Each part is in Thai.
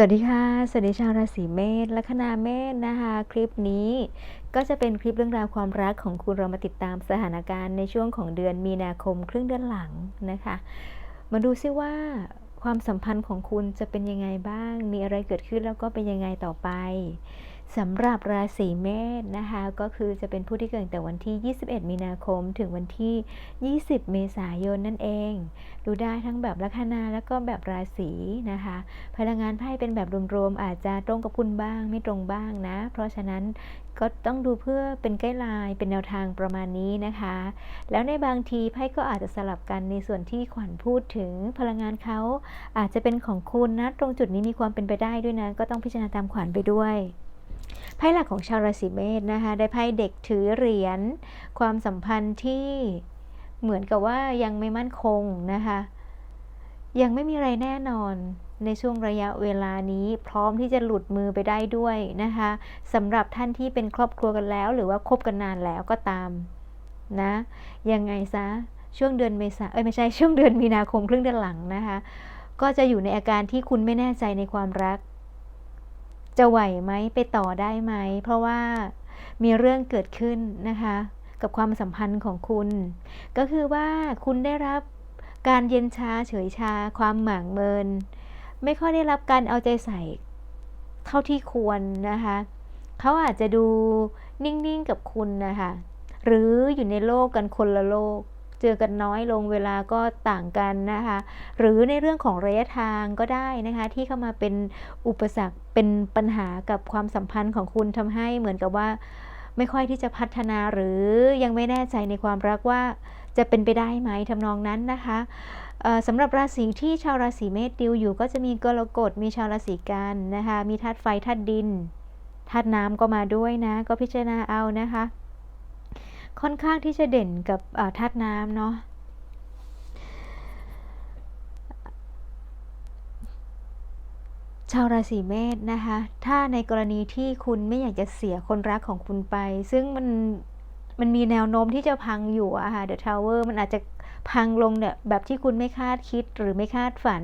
สวัสดีค่ะ สวัสดีชาวราศีเมษและคณาเมษนะคะ คลิปนี้ก็จะเป็นคลิปเรื่องราวความรักของคุณเรามาติดตามสถานการณ์ในช่วงของเดือนมีนาคมครึ่งเดือนหลังนะคะ มาดูซิว่าความสัมพันธ์ของคุณจะเป็นยังไงบ้าง มีอะไรเกิดขึ้นแล้วก็เป็นยังไงต่อไป สำหรับราศีเมษนะคะก็คือจะเป็นผู้ที่เกิดแต่วันที่ 21 มีนาคมถึงวันที่ 20 เมษายนนั่นเอง ดูได้ทั้งแบบลัคนาแล้วก็แบบราศีนะคะ พลังงานไพ่เป็นแบบรวมๆอาจจะตรงกับคุณบ้างไม่ตรงบ้างนะ เพราะฉะนั้นก็ต้องดูเพื่อเป็นใกล้ลายเป็นแนวทางประมาณนี้นะคะ แล้วในบางทีไพ่ก็อาจจะสลับกันในส่วนที่ขวัญพูดถึงพลังงานเขาอาจจะเป็นของคุณนะตรงจุดนี้มีความเป็นไปได้ด้วยนะ ก็ต้องพิจารณาตามขวัญไปด้วย ไพ่หลักของชาวราศีเมษนะคะได้ไพ่เด็กถือเหรียญความสัมพันธ์ที่เหมือนกับว่ายังไม่มั่นคงนะคะยังไม่มีอะไรแน่นอนในช่วงระยะเวลานี้พร้อมที่จะหลุดมือไปได้ด้วยนะคะสำหรับท่านที่เป็นครอบครัวกันแล้ว หรือว่าคบกันนานแล้วก็ตามนะยังไงซะช่วงเดือนเมษาเอ้ยไม่ใช่ช่วงเดือนมีนาคมครึ่งเดือนหลังนะคะก็จะอยู่ในอาการที่คุณไม่แน่ใจในความรัก จะไหวไหมไปต่อได้ไหม เพราะว่ามีเรื่องเกิดขึ้นนะคะ กับความสัมพันธ์ของคุณ ก็คือว่าคุณได้รับการเย็นชาเฉยชา ความหมางเมิน ไม่ค่อยได้รับการเอาใจใส่เท่าที่ควรนะคะเขาอาจจะดูนิ่งๆกับคุณนะคะ หรืออยู่ในโลกกันคนละโลก เจอกันน้อยลงเวลาก็ต่างกันนะคะ หรือในเรื่องของระยะทางก็ได้นะคะ ที่เข้ามาเป็นอุปสรรคเป็นปัญหากับความสัมพันธ์ของคุณทำให้เหมือนกับว่า ไม่ค่อยที่จะพัฒนาหรือยังไม่แน่ใจในความรักว่าจะเป็นไปได้ไหมทำนองนั้นนะคะสำหรับราศีที่ชาวราศีเมษดิวอยู่ ก็จะมีกรกฎมีชาวราศีกันนะคะ มีธาตุไฟธาตุดินธาตุน้ำก็มาด้วยนะ ก็พิจารณาเอานะคะ ค่อนข้างที่จะเด่นกับธาตุน้ำเนาะชาวราศีเมษนะคะ ถ้าในกรณีที่คุณไม่อยากจะเสียคนรักของคุณไป ซึ่งมันมันมีแนวโน้มที่จะพังอยู่อะค่ะเดอะทาวเวอร์มันอาจจะพังลงเนี่ยแบบที่คุณไม่คาดคิดหรือไม่คาดฝัน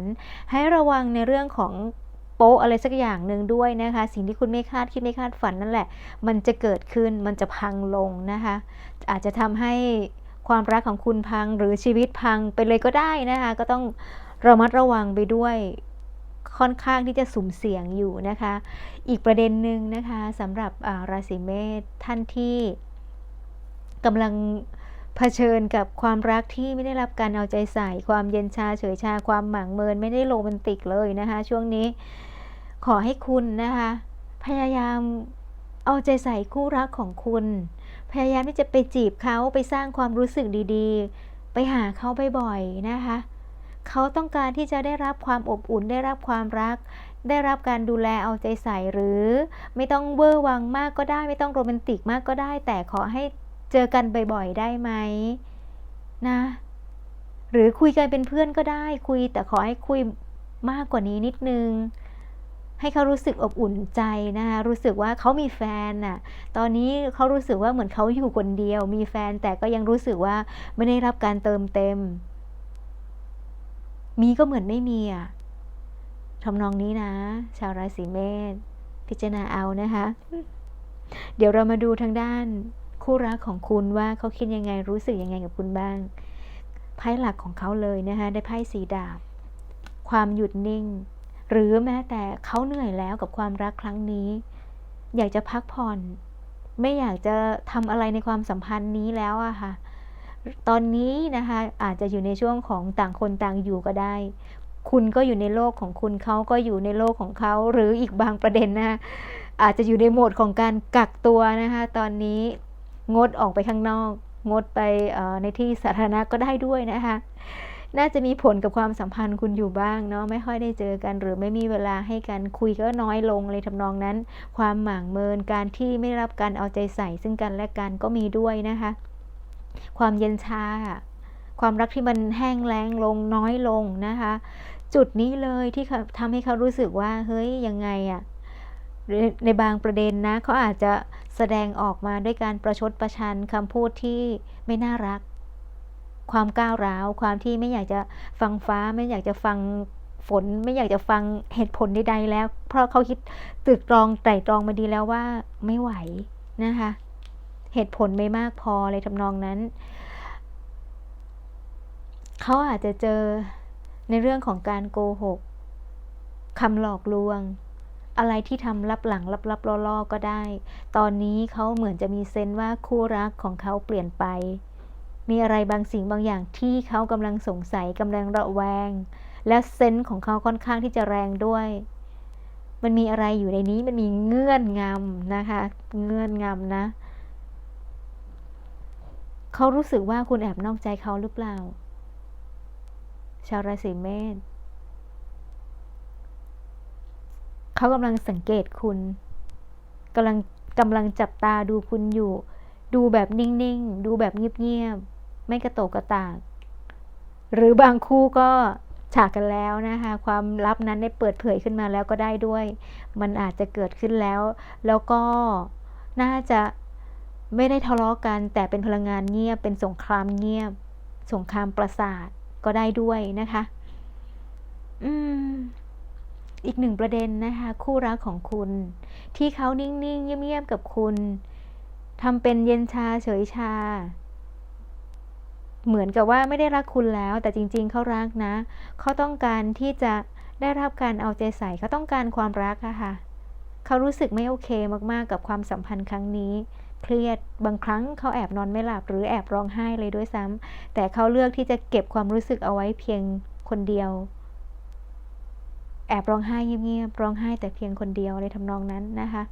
ให้ระวังในเรื่องของ โป๊ะอะไรสักอย่างหนึ่งด้วยนะคะ สิ่งที่คุณไม่คาดคิดไม่คาดฝันนั่นแหละ มันจะเกิดขึ้นมันจะพังลงนะคะ อาจจะทำให้ความรักของคุณพังหรือชีวิตพังไปเลยก็ได้นะคะ ก็ต้องระมัดระวังไปด้วยค่อนข้างที่จะสุ่มเสี่ยงอยู่นะคะ อีกประเด็นหนึ่งนะคะสำหรับราศีเมษท่านที่กำลัง เผชิญกับความรักที่ไม่ได้รับการเอาใจใส่ ความเย็นชาเฉยชาความหมางเมินไม่ได้โรแมนติกเลยนะคะ ช่วงนี้ขอให้คุณนะคะ พยายามเอาใจใส่คู่รักของคุณ พยายามที่จะไปจีบเขาไปสร้างความรู้สึกดีๆ ไปหาเขาบ่อยๆนะคะเขาต้องการที่จะได้รับความอบอุ่นได้รับความรัก ได้รับการดูแลเอาใจใส่หรือ ไม่ต้องเวอร์วังมากก็ได้ ไม่ต้องโรแมนติกมากก็ได้ แต่ขอให้ เจอกันบ่อยๆ ได้ไหมนะ หรือคุยกันเป็นเพื่อนก็ได้คุย แต่ขอให้คุยมากกว่านี้นิดนึง ให้เขารู้สึกอบอุ่นใจนะคะรู้สึกว่าเขามีแฟนน่ะ ตอนนี้เขารู้สึกว่าเหมือนเขาอยู่คนเดียว มีแฟนแต่ก็ยังรู้สึกว่าไม่ได้รับการเติมเต็ม มีก็เหมือนไม่มีอะทำนองนี้นะ ชาวราศีเมษพิจารณาเอานะคะ เดี๋ยวเรามาดูทางด้าน คู่รักของคุณว่าเขาคิดยังไงรู้สึกยังไงกับคุณบ้าง ไพ่หลักของเขาเลยนะคะได้ไพ่สีดาบ ความหยุดนิ่ง หรือแม้แต่เขาเหนื่อยแล้วกับความรักครั้งนี้ อยากจะพักผ่อน ไม่อยากจะทำอะไรในความสัมพันธ์นี้แล้วอะค่ะ ตอนนี้นะคะอาจจะอยู่ในช่วงของต่างคนต่างอยู่ก็ได้ คุณก็อยู่ในโลกของคุณเขาก็อยู่ในโลกของเขาหรืออีกบางประเด็นนะอาจจะอยู่ในโหมดของการกักตัวนะคะ ตอนนี้ งดออกไปข้างนอก งดไปในที่สาธารณะก็ได้ด้วยนะคะ น่าจะมีผลกับความสัมพันธ์คุณอยู่บ้างเนาะไม่ค่อยได้เจอกัน หรือไม่มีเวลาให้กันคุยก็น้อยลงเลยทำนองนั้น ความหมางเมินการที่ไม่รับการเอาใจใส่ ซึ่งกันและกันก็มีด้วยนะคะ ความเย็นชาความรักที่มันแห้งแล้งลงน้อยลงนะคะ จุดนี้เลยที่ทำให้เขารู้สึกว่าเฮ้ยยังไงอะ ในบางประเด็นนะเขาอาจจะแสดงออกมาด้วยการประชดประชันคำพูดที่ไม่น่ารัก ความก้าวร้าว ความที่ไม่อยากจะฟังฟ้า ไม่อยากจะฟังฝน ไม่อยากจะฟังเหตุผลใดๆแล้ว เพราะเขาคิดตรึกตรองไตร่ตรองมาดีแล้วว่าไม่ไหวนะคะ เหตุผลไม่มากพอเลยทำนองนั้น เขาอาจจะเจอในเรื่องของการโกหกคำหลอกลวง อะไรที่ทำลับหลังลับๆล่อๆก็ได้ ตอนนี้เขาเหมือนจะมีเซนส์ว่าคู่รักของเขาเปลี่ยนไป มีอะไรบางสิ่งบางอย่างที่เขากำลังสงสัยกำลังระแวง และเซนส์ของเขาค่อนข้างที่จะแรงด้วย มันมีอะไรอยู่ในนี้มันมีเงื่อนงำนะคะ เงื่อนงำนะเขารู้สึกว่าคุณแอบนอกใจเขาหรือเปล่า ชาวราศีเมษ เขากำลังสังเกตคุณกำลังกำลังจับตาดูคุณอยู่ ดูแบบนิ่งๆ ดูแบบเงียบๆ ไม่กระโตกกระตาก หรือบางคู่ก็ฉากกันแล้วนะคะ ความลับนั้นได้เปิดเผยขึ้นมาแล้วก็ได้ด้วย มันอาจจะเกิดขึ้นแล้ว แล้วก็น่าจะไม่ได้ทะเลาะกัน แต่เป็นพลังงานเงียบ เป็นสงครามเงียบ สงครามประสาทก็ได้ด้วยนะคะ อืม อีกหนึ่งประเด็นนะคะ คู่รักของคุณ ที่เขานิ่งๆเงียบๆกับคุณทำเป็นเย็นชาเฉยชา เหมือนกับว่าไม่ได้รักคุณแล้ว แต่จริง ๆเขารักนะเขาต้องการที่จะได้รับการเอาใจใส่เขาต้องการความรักอะค่ะเขารู้สึกไม่โอเคมากๆกับความสัมพันธ์ครั้งนี้ เครียดบางครั้งเขาแอบนอนไม่หลับหรือแอบร้องไห้เลยด้วยซ้ำแต่เขาเลือกที่จะเก็บความรู้สึกเอาไว้เพียงคนเดียว แอบร้องไห้เงียบๆร้องไห้แต่เพียงคนเดียวในทำนองนั้นนะคะ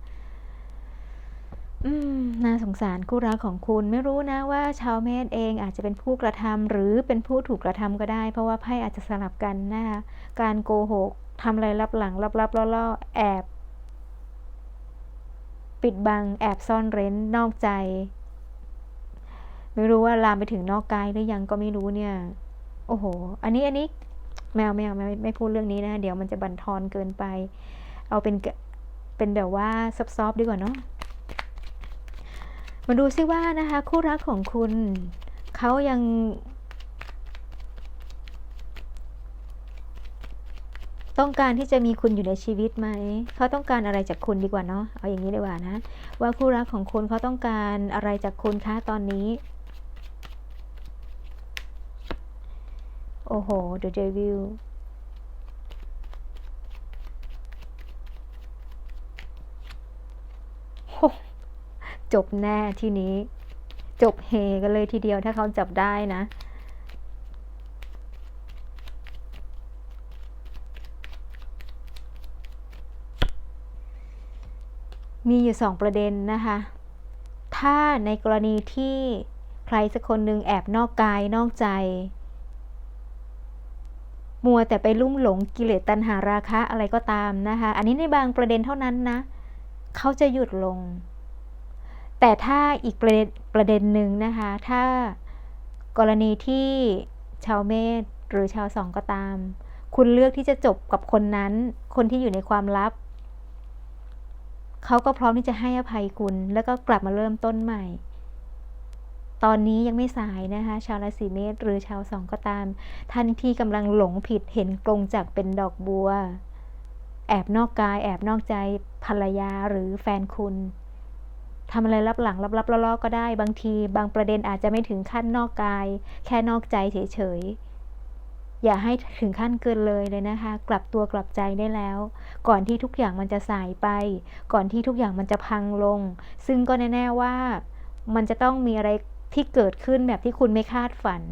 อืมน่าสงสารคู่รักของคุณไม่รู้นะว่า ชาวเมษเองอาจจะเป็นผู้กระทำหรือเป็นผู้ถูกกระทำก็ได้ เพราะว่าไพ่อาจจะสลับกันนะคะการโกหกทำอะไรลับหลังลับๆล่อๆแอบ ปิดบังแอบซ่อนเร้นนอกใจ ไม่รู้ว่าลามไปถึงนอกกายหรือยังก็ไม่รู้เนี่ย โอ้โห อันนี้อันนี้ แมวแมวไม่ไม่พูดเรื่องนี้นะ เดี๋ยวมันจะบั่นทอนเกินไป เอาเป็นเป็นแบบว่าซอฟๆดีกว่าเนาะมาดูซิว่านะคะ คู่รักของคุณเขายังต้องการที่จะมีคุณอยู่ในชีวิตไหม เขาต้องการอะไรจากคุณดีกว่าเนาะ เอาอย่างนี้ดีกว่านะ ว่าคู่รักของคุณเขาต้องการอะไรจากคุณคะตอนนี้ โอ้โห The Devil โอ้จบแน่ทีนี้ จบเฮกันเลยทีเดียวถ้าเขาจับได้นะ มีอยู่สองประเด็นนะคะ ถ้าในกรณีที่ใครสักคนหนึ่งแอบนอกกายนอกใจ มัวแต่ไปลุ่มหลงกิเลสตัณหาราคะอะไรก็ตามนะคะ อันนี้ในบางประเด็นเท่านั้นนะ เขาจะหยุดลง แต่ถ้าอีกประเด็นประเด็นหนึ่งนะคะ ถ้ากรณีที่ชาวเมษหรือชาวสองก็ตาม คุณเลือกที่จะจบกับคนนั้น คนที่อยู่ในความลับ เขาก็พร้อมที่จะให้อภัยคุณ แล้วก็กลับมาเริ่มต้นใหม่ ตอนนี้ยังไม่สายนะคะ ชาวราศีเมษหรือชาวสองก็ตาม ท่านที่กำลังหลงผิดเห็นกลงจากเป็นดอกบัว แอบนอกกาย แอบนอกใจภรรยาหรือแฟนคุณทำอะไรรับหลังลับๆล่อๆก็ได้บางที บางประเด็นอาจจะไม่ถึงขั้นนอกกาย แค่นอกใจเฉยๆ อย่าให้ถึงขั้นเกินเลยเลยนะคะ กลับตัวกลับใจได้แล้ว ก่อนที่ทุกอย่างมันจะสายไป ก่อนที่ทุกอย่างมันจะพังลง ซึ่งก็แน่ๆว่ามันจะต้องมีอะไร ที่เกิดขึ้นแบบที่คุณไม่คาดฝัน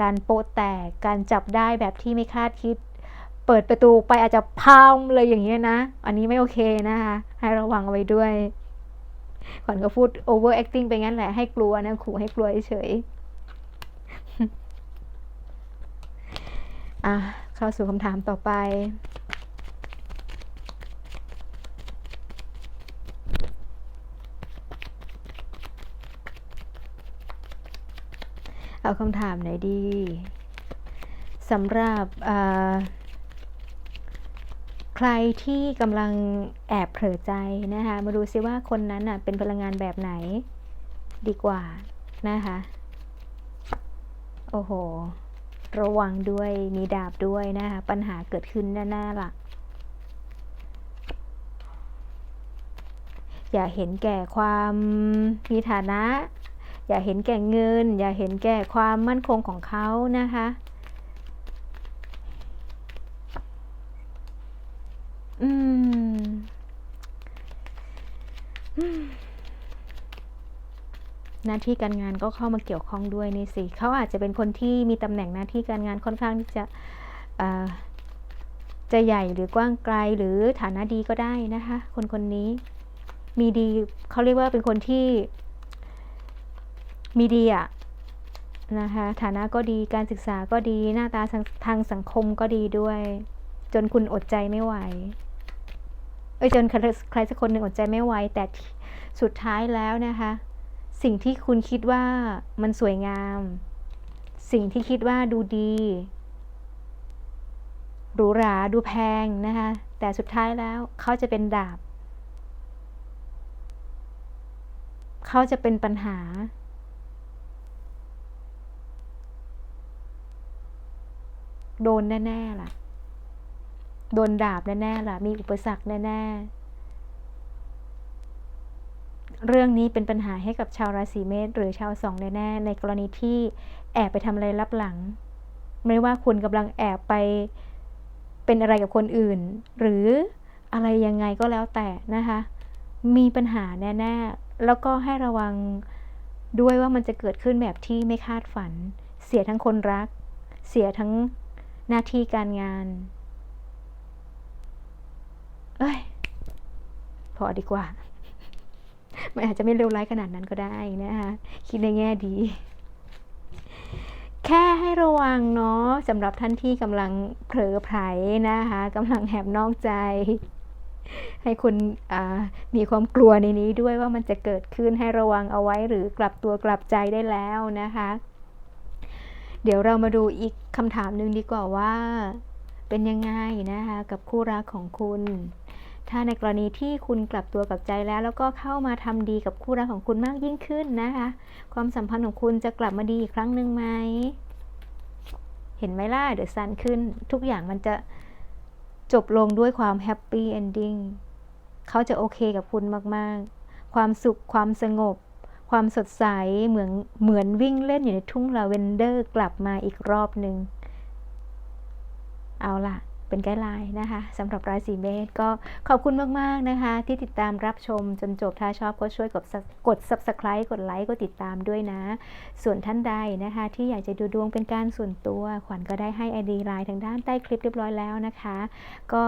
การโปะแตก การจับได้แบบที่ไม่คาดคิด เปิดประตูไปอาจจะพังเลยอย่างเงี้ยนะ อันนี้ไม่โอเคนะคะ ให้ระวังเอาไว้ด้วย ขวัญก็พูด over acting ไปงั้นแหละ ให้กลัวนะขู่ให้กลัวเฉยอะเข้าสู่คำถามต่อไป เอาคำถามไหนดีสำหรับใครที่กำลังแอบเผลอใจนะคะ มาดูซิว่าคนนั้นน่ะเป็นพลังงานแบบไหนดีกว่านะคะ โอ้โห ระวังด้วยมีดาบด้วยนะคะ ปัญหาเกิดขึ้นแน่ๆล่ะ อย่าเห็นแก่ความมีฐานะ อย่าเห็นแก่เงิน อย่าเห็นแก่ความมั่นคงของเขานะคะ อืมหน้าที่การงานก็เข้ามาเกี่ยวข้องด้วยนี่สิเขาอาจจะเป็นคนที่มีตำแหน่งหน้าที่การงานค่อนข้างที่จะจะใหญ่หรือกว้างไกลหรือฐานะดีก็ได้นะคะ คนคนนี้มีดีเขาเรียกว่าเป็นคนที่ มีดีอะนะคะฐานะก็ดีการศึกษาก็ดีหน้าตาทางสังคมก็ดีด้วย จนคุณอดใจไม่ไหวเอ้ยจนใครสักคนหนึ่งอดใจไม่ไหวแต่สุดท้ายแล้วนะคะ สิ่งที่คุณคิดว่ามันสวยงาม สิ่งที่คิดว่าดูดีหรูหราดูแพงนะคะแต่สุดท้ายแล้วเขาจะเป็นดาบ เขาจะเป็นปัญหา โดนแน่ๆล่ะ โดนดาบแน่ๆล่ะ มีอุปสรรคแน่ๆ เรื่องนี้เป็นปัญหาให้กับชาวราศีเมษหรือชาวสองแน่ๆในกรณีที่แอบไปทำอะไรลับหลัง ไม่ว่าคุณกำลังแอบไปเป็นอะไรกับคนอื่น หรืออะไรยังไงก็แล้วแต่นะคะ มีปัญหาแน่ๆ แล้วก็ให้ระวังด้วยว่ามันจะเกิดขึ้นแบบที่ไม่คาดฝัน เสียทั้งคนรัก เสียทั้ง หน้าที่การงาน เอ้ย พอดีกว่า มันอาจจะไม่เลวร้ายขนาดนั้นก็ได้นะคะคิดในแง่ดี แค่ให้ระวังเนาะสำหรับท่านที่กำลังเผลอไผลนะคะกำลังแหบนอกใจให้คุณมีความกลัวในนี้ด้วยว่ามันจะเกิดขึ้นให้ระวังเอาไว้หรือกลับตัวกลับใจได้แล้วนะคะ เดี๋ยวเรามาดูอีกคำถามหนึ่งดีกว่าว่า เป็นยังไงนะคะกับคู่รักของคุณ ถ้าในกรณีที่คุณกลับตัวกลับใจแล้ว แล้วก็เข้ามาทำดีกับคู่รักของคุณมากยิ่งขึ้นนะคะ ความสัมพันธ์ของคุณจะกลับมาดีอีกครั้งหนึ่งไหมเห็นไหมล่ะเดอะซันขึ้น ทุกอย่างมันจะจบลงด้วยความแฮปปี้เอนดิ้งเขาจะโอเคกับคุณมาก ๆ ความสุขความสงบ ความสดใสเหมือนเหมือนวิ่งเล่นอยู่ในทุ่งลาเวนเดอร์กลับมาอีกรอบหนึ่ง เอาล่ะ เป็นไกด์ไลน์นะคะสำหรับราศีเมษก็ขอบคุณมาก ๆ นะคะ ที่ติดตามรับชมจนจบถ้าชอบก็ช่วยกดกด subscribe กดไลค์กดติดตามด้วยนะ ส่วนท่านใดนะคะ ที่อยากจะดูดวงเป็นการส่วนตัว ขวัญก็ได้ให้ ID ไลน์ทางด้านใต้คลิปเรียบร้อยแล้วนะคะ ก็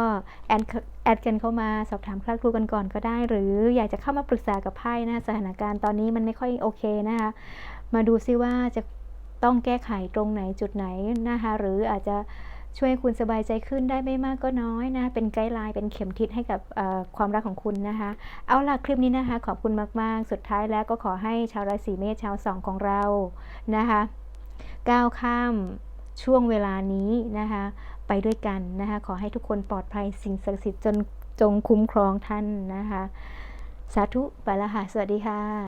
แอดแอดกันเข้ามาสอบถามคลาดครูกันก่อนก็ได้ หรืออยากจะเข้ามาปรึกษากับไพ่นะสถานการณ์ตอนนี้มันไม่ค่อยโอเคนะคะมาดูซิว่าจะต้องแก้ไขตรงไหนจุดไหนนะคะหรืออาจจะ ช่วยคุณสบายใจขึ้นได้ไม่มากก็น้อยนะ เป็นไกด์ไลน์เป็นเข็มทิศให้กับความรักของคุณนะคะ เอาล่ะคลิปนี้นะคะ ขอบคุณมาก ๆ สุดท้ายแล้วก็ขอให้ชาวราศีเมษชาวสองของเรานะคะก้าวข้ามช่วงเวลานี้นะคะ ไปด้วยกันนะคะ ขอให้ทุกคนปลอดภัยสิ่งศักดิ์สิทธิ์จนจงคุ้มครองท่านนะคะ สาธุไปล้วค่ะ สวัสดีค่ะ